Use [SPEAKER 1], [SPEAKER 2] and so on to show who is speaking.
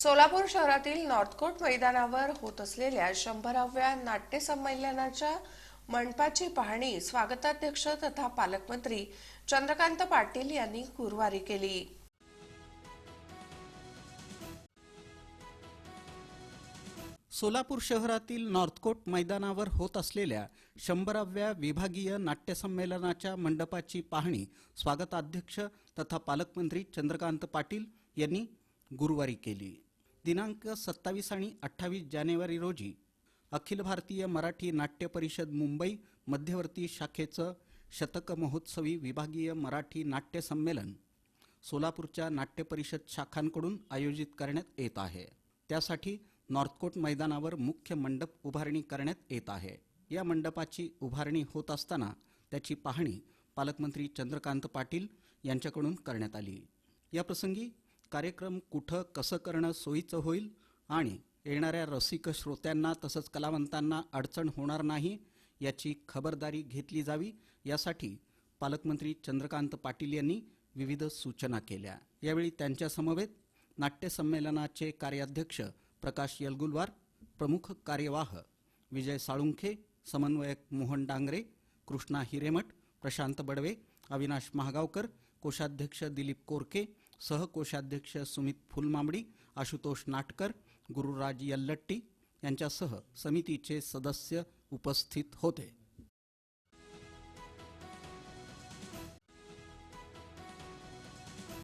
[SPEAKER 1] सोलापूर शहरातील नॉर्थकोट मैदानावर होत असलेल्या शंभराव्या नाट्य संमेलनाच्या मंडपाची पाहणी स्वागताध्यक्ष तथा पालकमंत्री चंद्रकांत पाटील यांनी गुरुवारी केली.
[SPEAKER 2] सोलापूर शहरातील नॉर्थकोट मैदानावर होत असलेल्या शंभराव्या विभागीय नाट्यसंमेलनाच्या मंडपाची पाहणी स्वागताध्यक्ष तथा पालकमंत्री चंद्रकांत पाटील यांनी गुरुवारी केली. दिनांक सत्तावीस आणि अठ्ठावीस जानेवारी रोजी अखिल भारतीय मराठी नाट्य परिषद मुंबई मध्यवर्ती शाखेचं शतक महोत्सवी विभागीय मराठी नाट्य संमेलन सोलापूरच्या नाट्य परिषद शाखांकडून आयोजित करण्यात येत आहे. त्यासाठी नॉर्थकोट मैदानावर मुख्य मंडप उभारणी करण्यात येत आहे. या मंडपाची उभारणी होत असताना त्याची पाहणी पालकमंत्री चंद्रकांत पाटील यांच्याकडून करण्यात आली. याप्रसंगी कार्यक्रम कुठं कसं करणं सोयीचं होईल आणि येणाऱ्या रसिक श्रोत्यांना तसंच कलावंतांना अडचण होणार नाही याची खबरदारी घेतली जावी. यासाठी पालकमंत्री चंद्रकांत पाटील यांनी विविध सूचना केल्या. यावेळी त्यांच्यासमवेत नाट्यसंमेलनाचे कार्याध्यक्ष प्रकाश यलगुलवार प्रमुख कार्यवाह विजय साळुंखे समन्वयक मोहन डांगरे कृष्णा हिरेमठ प्रशांत बडवे अविनाश महागावकर कोषाध्यक्ष दिलीप कोरके सहकोषाध्यक्ष सुमित फुलमांबडी आशुतोष नाटकर गुरुराज यल्लट्टी यांच्यासह समितीचे सदस्य उपस्थित होते.